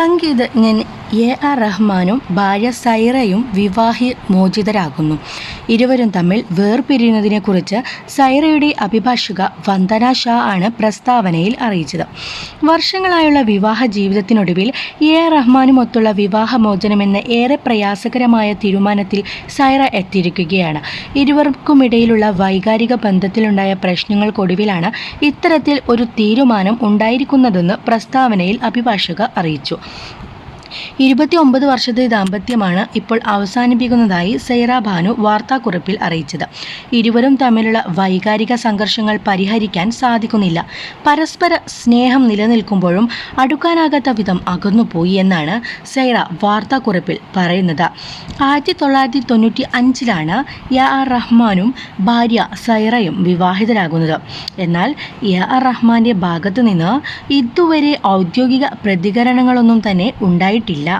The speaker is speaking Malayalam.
സംഗീതജ്ഞൻ എ ആർ റഹ്മാനും ഭാര്യ സൈറയും വിവാഹി മോചിതരാകുന്നു. ഇരുവരും തമ്മിൽ വേർപിരിയുന്നതിനെക്കുറിച്ച് സൈറയുടെ അഭിഭാഷക വന്ദന ഷാ ആണ് പ്രസ്താവനയിൽ അറിയിച്ചത്. വർഷങ്ങളായുള്ള വിവാഹ ജീവിതത്തിനൊടുവിൽ എ ആർ റഹ്മാനുമൊത്തുള്ള വിവാഹമോചനമെന്ന ഏറെ പ്രയാസകരമായ തീരുമാനത്തിൽ സൈറ എത്തിയിരിക്കുകയാണ്. ഇരുവർക്കുമിടയിലുള്ള വൈകാരിക ബന്ധത്തിലുണ്ടായ പ്രശ്നങ്ങൾക്കൊടുവിലാണ് ഇത്തരത്തിൽ ഒരു തീരുമാനം ഉണ്ടായിരിക്കുന്നതെന്ന് പ്രസ്താവനയിൽ അഭിഭാഷക അറിയിച്ചു. ഇരുപത്തി ഒമ്പത് വർഷത്തെ ദാമ്പത്യമാണ് ഇപ്പോൾ അവസാനിപ്പിക്കുന്നതായി സൈറ ഭാനു വാർത്താക്കുറിപ്പിൽ അറിയിച്ചത്. ഇരുവരും തമ്മിലുള്ള വൈകാരിക സംഘർഷങ്ങൾ പരിഹരിക്കാൻ സാധിക്കുന്നില്ല. പരസ്പര സ്നേഹം നിലനിൽക്കുമ്പോഴും അടുക്കാനാകാത്ത വിധം അകന്നുപോയി എന്നാണ് സൈറ വാർത്താക്കുറിപ്പിൽ പറയുന്നത്. ആയിരത്തി തൊള്ളായിരത്തി തൊണ്ണൂറ്റി അഞ്ചിലാണ് യ ആർ റഹ്മാനും ഭാര്യ സൈറയും വിവാഹിതരാകുന്നത്. എന്നാൽ യ ആർ റഹ്മാന്റെ ഭാഗത്തു നിന്ന് ഇതുവരെ ഔദ്യോഗിക പ്രതികരണങ്ങളൊന്നും തന്നെ ഉണ്ടായിട്ടില്ല